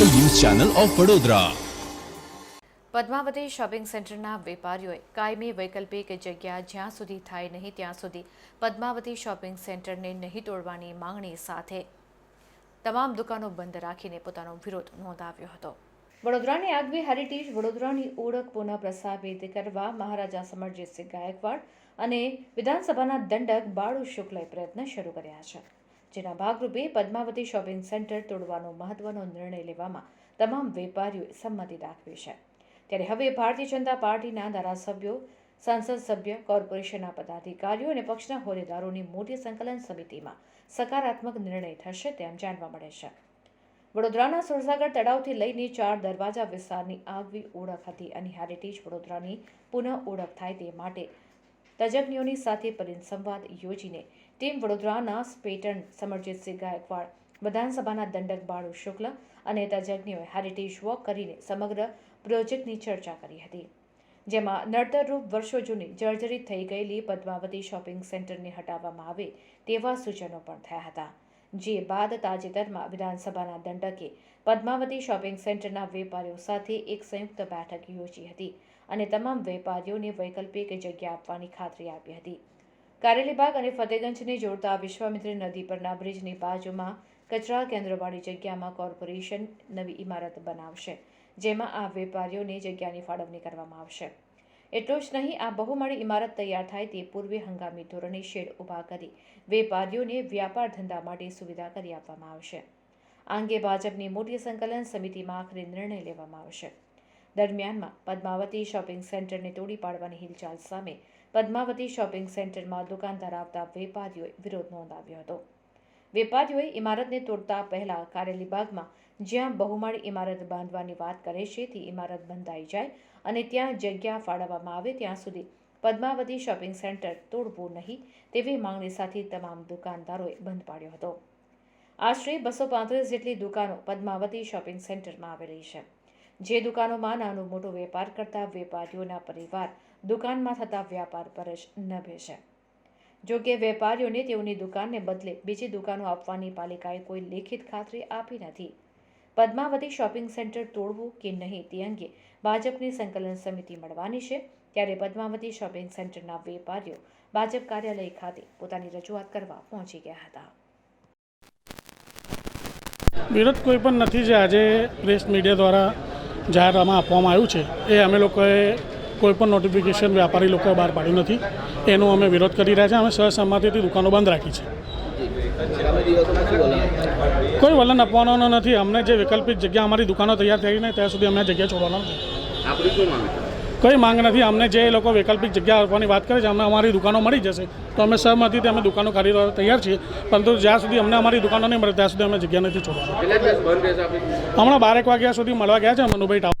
Channel of Vadodara. Padmavati shopping સેન્ટરના વેપારીઓએ કાયમી વૈકલ્પિક જગ્યા જ્યાં સુધી થાય નહીં ત્યાં સુધી પદ્માવતી શોપિંગ સેન્ટરને નહીં તોડવાની માંગણી સાથે તમામ દુકાનો બંધ રાખીને પોતાનો વિરોધ નોંધાવ્યો હતો. વડોદરાની આગવી હેરિટેજ વડોદરાની ઓળખ પુનઃ પ્રસ્થાપિત કરવા મહારાજા સમરજીતસિંહ ગાયકવાડ અને વિધાનસભાના દંડક બાળુ શુક્લએ પ્રયત્ન શરૂ કર્યા છે. જેના ભાગરૂપે પદ્માવતી શોપિંગ સેન્ટર તોડવાનો મહત્વનો નિર્ણય લેવામાં તમામ વેપારીઓએ સંમતિ દાખવી છે. ત્યારે હવે ભારતીય જનતા પાર્ટીના ધારાસભ્યો, સંસદ સભ્ય, કોર્પોરેશનના પદાધિકારીઓ અને પક્ષના હોદ્દેદારોની મોટી સંકલન સમિતિમાં સકારાત્મક નિર્ણય થશે તેમ જાણવા મળે છે. વડોદરાના સુરસાગર તળાવથી લઈને ચાર દરવાજા વિસ્તારની આગવી ઓળખ હતી અને હેરિટેજ વડોદરાની પુનઃ ઓળખ થાય તે માટે તજજ્ઞોની સાથે પરિસંવાદ યોજીને ટીમ વડોદરાના સ્પેટર્ન સમરજીતસિંહ ગાયકવાડ, વિધાનસભાના દંડક બાળુ શુક્લ અને તજજ્ઞોએ હેરિટેજ વોક કરીને સમગ્ર પ્રોજેક્ટની ચર્ચા કરી હતી. જેમાં નડતરરૂપ વર્ષો જૂની જર્જરિત થઈ ગયેલી પદ્માવતી શોપિંગ સેન્ટરને હટાવવામાં આવે તેવા સૂચનો પણ થયા હતા. જે બાદ તાજેતરમાં વિધાનસભાના દંડકે પદ્માવતી શોપિંગ સેન્ટરના વેપારીઓ સાથે એક સંયુક્ત બેઠક યોજી હતી અને તમામ વેપારીઓને વૈકલ્પિક જગ્યા આપવાની ખાતરી આપી હતી. કારેલીબાગ અને ફતેગંજને જોડતા વિશ્વામિત્રી નદી પરના બ્રિજની બાજુમાં કચરા કેન્દ્રવાળી જગ્યામાં કોર્પોરેશન નવી ઇમારત બનાવશે, જેમાં આ વેપારીઓને જગ્યાની ફાળવણી કરવામાં આવશે. એટલું જ નહીં, આ બહુમાળી ઇમારત તૈયાર થાય તે પૂર્વે હંગામી ધોરણે શેડ ઊભા કરી વેપારીઓને વ્યાપાર ધંધા માટે સુવિધા કરી આપવામાં આવશે. આ અંગે ભાજપની મોટી સંકલન સમિતિમાં આખરે નિર્ણય લેવામાં આવશે. દરમિયાનમાં પદ્માવતી શોપિંગ સેન્ટરને તોડી પાડવાની હિલચાલ સામે પદ્માવતી શોપિંગ સેન્ટરમાં દુકાન ધરાવતા વેપારીઓએ વિરોધ નોંધાવ્યો હતો. વેપારીઓએ ઇમારતને તોડતા પહેલા કારેલીબાગમાં જ્યાં બહુમાળી ઇમારત બાંધવાની વાત કરે છે તે ઇમારત બંધાઈ જાય અને ત્યાં જગ્યા ફાળવવામાં આવે, ત્યાં સુધી પદ્માવતી શોપિંગ સેન્ટર તોડવું નહીં તેવી માંગણી સાથે તમામ દુકાનદારોએ બંધ પાડ્યો હતો. આશરે બસો પાંત્રીસ જેટલી દુકાનો પદ્માવતી શોપિંગ સેન્ટરમાં આવેલી છે. જે દુકાનોમાં નાનો મોટો વેપાર કરતા વેપારીઓના પરિવાર દુકાનમાં થતા વ્યાપાર પર જ નભે છે. જો કે વેપારીઓને તેઓની દુકાનને બદલે બીજી દુકાનો આપવાની પાલિકાએ કોઈ લેખિત ખાતરી આપી નથી. પદ્માવતી શોપિંગ સેન્ટર તોડવું કે નહીં તે અંગે ભાજપની સંકલન સમિતિ મળવાની છે. ત્યારે પદ્માવતી શોપિંગ સેન્ટરના વેપારીઓ ભાજપ કાર્યાલય ખાતે પોતાની રજૂઆત કરવા પહોંચી ગયા હતા. વિરોધ કોઈ પણ નથી જે આજે પ્રેસ મીડિયા દ્વારા જાહેરમાં આપવામાં આવ્યું છે, એ અમે લોકોએ કોઈપણ નોટિફિકેશન વ્યાપારી લોકોએ બહાર પાડ્યું નથી. એનો અમે વિરોધ કરી રહ્યા છીએ અમે સહસંમતિથી દુકાનો બંધ રાખી છે? કોઈ વલણ આપવાનો નથી. અમને જે વૈકલ્પિક જગ્યા અમારી દુકાનો તૈયાર થઈને ત્યાં સુધી અમને જગ્યા છોડવાનો નથી. કોઈ માંગ નથી. અમને જે લોકો વૈકલ્પિક જગ્યા આપવાની વાત કરે છે અમને અમારી દુકાનો મળી જશે. તો અમે સહમતિથી અમે દુકાનો કાઢી રહ્યા તૈયાર છીએ. પરંતુ જ્યાં સુધી અમને અમારી દુકાનો નહીં મળે ત્યાં સુધી અમે જગ્યા નથી છોડવાના. હમણાં બારેક વાગ્યા સુધી મળવા ગયા છે મનુભાઈ ટાવર